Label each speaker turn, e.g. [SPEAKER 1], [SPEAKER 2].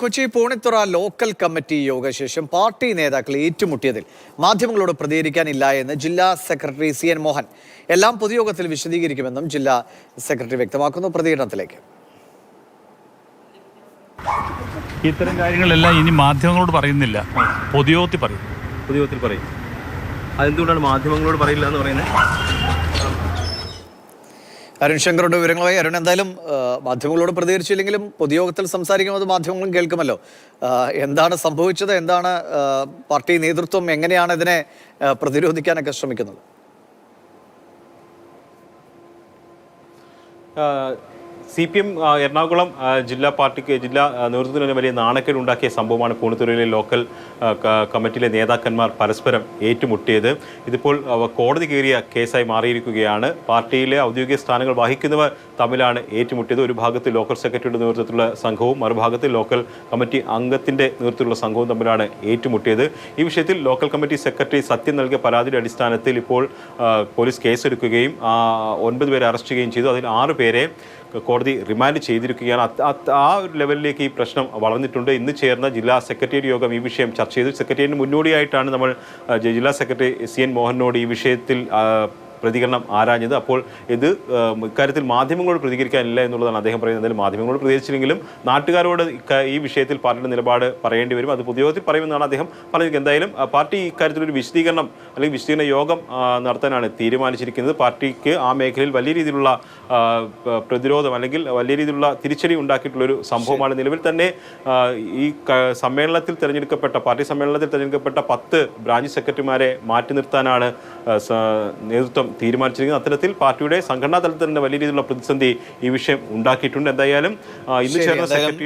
[SPEAKER 1] Kochi Poonithura local committee യോഗശേഷം party നേതാക്കൾ ഏറ്റുമുട്ടിയതിൽ മാധ്യമങ്ങളോട് പ്രതികരിക്കാനില്ല എന്ന് ജില്ലാ സെക്രട്ടറി സി എൻ മോഹൻ. എല്ലാം പൊതുയോഗത്തിൽ വിശദീകരിക്കുമെന്നും ജില്ലാ സെക്രട്ടറി വ്യക്തമാക്കുന്നു. പ്രതികരണത്തിലേക്ക്.
[SPEAKER 2] ഇത്തരം കാര്യങ്ങളെല്ലാം ഇനി മാധ്യമങ്ങളോട് പറയുന്നില്ല. പൊതുയോഗത്തിൽ പറയും.
[SPEAKER 3] പൊതുയോഗത്തിൽ പറയും. അതെന്തുകൊണ്ടാണ് മാധ്യമങ്ങളോട് പറയില്ല എന്ന് പറയുന്നത്?
[SPEAKER 1] അരുൺ ശങ്കറുടെ വിവരങ്ങളുമായി. അരുൺ എന്തായാലും മാധ്യമങ്ങളോട് പ്രതികരിച്ചില്ലെങ്കിലും പൊതുയോഗത്തിൽ സംസാരിക്കുന്നത് മാധ്യമങ്ങളും കേൾക്കുമല്ലോ. എന്താണ് സംഭവിച്ചത്? എന്താണ് പാർട്ടി നേതൃത്വം എങ്ങനെയാണ് ഇതിനെ പ്രതിരോധിക്കാനൊക്കെ ശ്രമിക്കുന്നത്?
[SPEAKER 3] സി പി എം എറണാകുളം ജില്ലാ പാർട്ടിക്ക് ജില്ലാ നേതൃത്വത്തിന് തന്നെ വലിയ നാണക്കേട് ഉണ്ടാക്കിയ സംഭവമാണ് പൂണിത്തുറയിലെ ലോക്കൽ കമ്മിറ്റിയിലെ നേതാക്കന്മാർ പരസ്പരം ഏറ്റുമുട്ടിയത്. ഇതിപ്പോൾ കോടതി കയറിയ കേസായി മാറിയിരിക്കുകയാണ്. പാർട്ടിയിലെ ഔദ്യോഗിക സ്ഥാനങ്ങൾ വഹിക്കുന്നവർ തമ്മിലാണ് ഏറ്റുമുട്ടിയത്. ഒരു ഭാഗത്ത് ലോക്കൽ സെക്രട്ടറിയുടെ നേതൃത്വത്തിലുള്ള സംഘവും മറുഭാഗത്ത് ലോക്കൽ കമ്മിറ്റി അംഗത്തിന്റെ നേതൃത്വത്തിലുള്ള സംഘവും തമ്മിലാണ് ഏറ്റുമുട്ടിയത്. ഈ വിഷയത്തിൽ ലോക്കൽ കമ്മിറ്റി സെക്രട്ടറി സത്യം നൽകിയ പരാതിയുടെ അടിസ്ഥാനത്തിൽ ഇപ്പോൾ പോലീസ് കേസെടുക്കുകയും ഒൻപത് പേരെ അറസ്റ്റ് ചെയ്യുകയും ചെയ്തു. അതിൽ ആറ് പേരെ കോടതി റിമാൻഡ് ചെയ്തിരിക്കുകയാണ്. ആ ഒരു ലെവലിലേക്ക് ഈ പ്രശ്നം വളർന്നിട്ടുണ്ട്. ഇന്ന് ചേർന്ന ജില്ലാ സെക്രട്ടേറിയറ്റ് യോഗം ഈ വിഷയം ചർച്ച ചെയ്തു. സെക്രട്ടേറിയറ്റിന് മുന്നോടിയായിട്ടാണ് നമ്മൾ ജില്ലാ സെക്രട്ടറി സി എൻ മോഹനോട് ഈ വിഷയത്തിൽ പ്രതികരണം ആരാഞ്ഞത്? അപ്പോൾ ഇത് ഇക്കാര്യത്തിൽ മാധ്യമങ്ങളോട് പ്രതികരിക്കാനില്ല എന്നുള്ളതാണ് അദ്ദേഹം പറയുന്നത്. എന്തായാലും മാധ്യമങ്ങളോട് പ്രതികരിച്ചില്ലെങ്കിലും നാട്ടുകാരോട് ഈ വിഷയത്തിൽ പാർട്ടിയുടെ നിലപാട് പറയേണ്ടി വരും. അത് പൊതുയോഗത്തിൽ പറയുമെന്നാണ് അദ്ദേഹം പറഞ്ഞത്. എന്തായാലും പാർട്ടി ഇക്കാര്യത്തിൽ ഒരു വിശദീകരണം അല്ലെങ്കിൽ വിശദീകരണ യോഗം നടത്താനാണ് തീരുമാനിച്ചിരിക്കുന്നത്. പാർട്ടിക്ക് ആ മേഖലയിൽ വലിയ രീതിയിലുള്ള പ്രതിരോധം അല്ലെങ്കിൽ വലിയ രീതിയിലുള്ള തിരിച്ചടി ഉണ്ടാക്കിയിട്ടുള്ള ഒരു സംഭവമാണ് നിലവിൽ തന്നെ ഈ സമ്മേളനത്തിൽ തിരഞ്ഞെടുക്കപ്പെട്ട പാർട്ടി സമ്മേളനത്തിൽ തിരഞ്ഞെടുക്കപ്പെട്ട പത്ത് ബ്രാഞ്ച് സെക്രട്ടറിമാരെ മാറ്റി നിർത്താനാണ് ആ, നേതൃത്വം തീരുമാനിച്ചിരിക്കുന്നത് അത്തരത്തിൽ പാർട്ടിയുടെ സംഘടനാ തലത്തിൽ തന്നെ വലിയ രീതിയിലുള്ള പ്രതിസന്ധി ഈ വിഷയം ഉണ്ടാക്കിയിട്ടുണ്ട്. എന്തായാലും ഇന്ന് ചേർന്ന
[SPEAKER 1] സെക്രട്ടേറിയറ്റ്
[SPEAKER 3] സെക്രട്ടറി